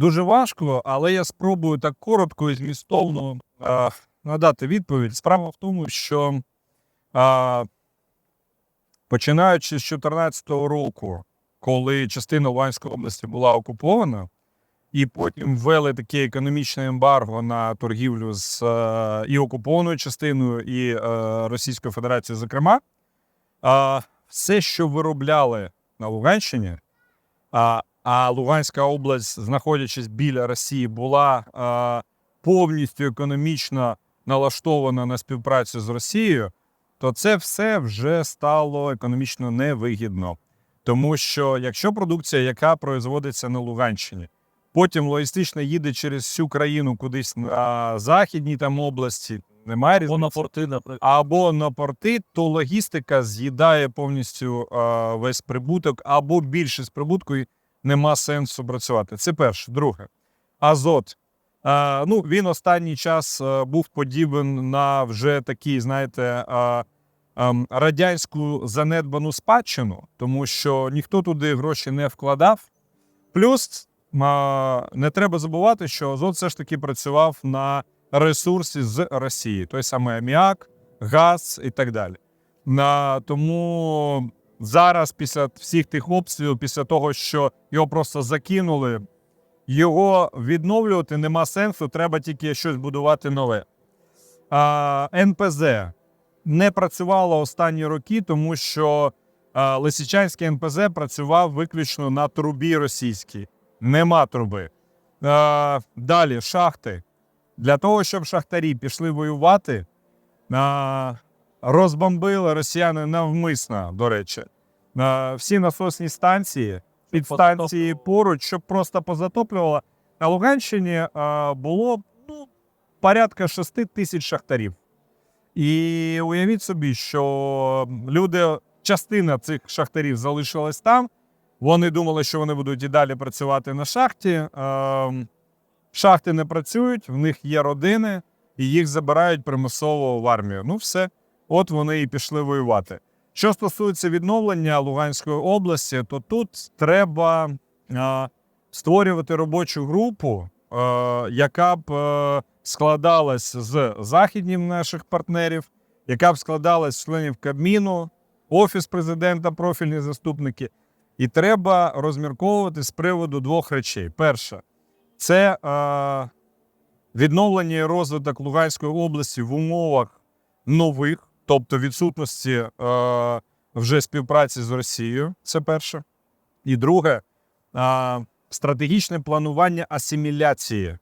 Дуже важко, але я спробую так коротко і змістовно е, надати відповідь. Справа в тому, що е, починаючи з 2014 року, коли частина Луганської області була окупована, і потім ввели таке економічне ембарго на торгівлю з е, і окупованою частиною, і е, Російською Федерацією, зокрема, е, все, що виробляли на Луганщині, а, а Луганська область, знаходячись біля Росії, була а, повністю економічно налаштована на співпрацю з Росією, то це все вже стало економічно невигідно. Тому що якщо продукція, яка производиться на Луганщині, потім логістично їде через всю країну кудись на західній там області, немає різниці, Вона порти, наприклад. або на порти, то логістика з'їдає повністю е, весь прибуток, або більшість прибутку, нема сенсу працювати. Це перше. Друге, азот. Е, ну, він останній час е, був подібен на вже такий, знаєте, е, ем, радянську занедбану спадщину, тому що ніхто туди гроші не вкладав. Плюс е, не треба забувати, що азот все ж таки працював на ресурсі з Росії, той самий аміак, газ і так далі. На, тому зараз, після всіх тих обстрілів, після того, що його просто закинули, його відновлювати нема сенсу, треба тільки щось будувати нове. А, НПЗ не працювало останні роки, тому що а, Лисичанський НПЗ працював виключно на трубі російській. Нема труби. А, далі шахти. Для того, щоб шахтарі пішли воювати, а, розбомбили росіяни навмисно, до речі, всі насосні станції, підстанції поруч, щоб просто позатоплювало. На Луганщині а, було ну, порядка 6 тисяч шахтарів. І уявіть собі, що люди, частина цих шахтарів залишилась там. Вони думали, що вони будуть і далі працювати на шахті. Шахти не працюють, в них є родини, і їх забирають примусово в армію. Ну, все, от вони і пішли воювати. Що стосується відновлення Луганської області, то тут треба а, створювати робочу групу, е, яка б е, складалась з західніх наших партнерів, яка б складалась з членів Кабміну, Офіс президента, профільні заступники. І треба розмірковувати з приводу двох речей. Перше, це е, відновлення і розвиток Луганської області в умовах нових, тобто відсутності е, вже співпраці з Росією. Це перше. І друге, е, стратегічне планування асиміляції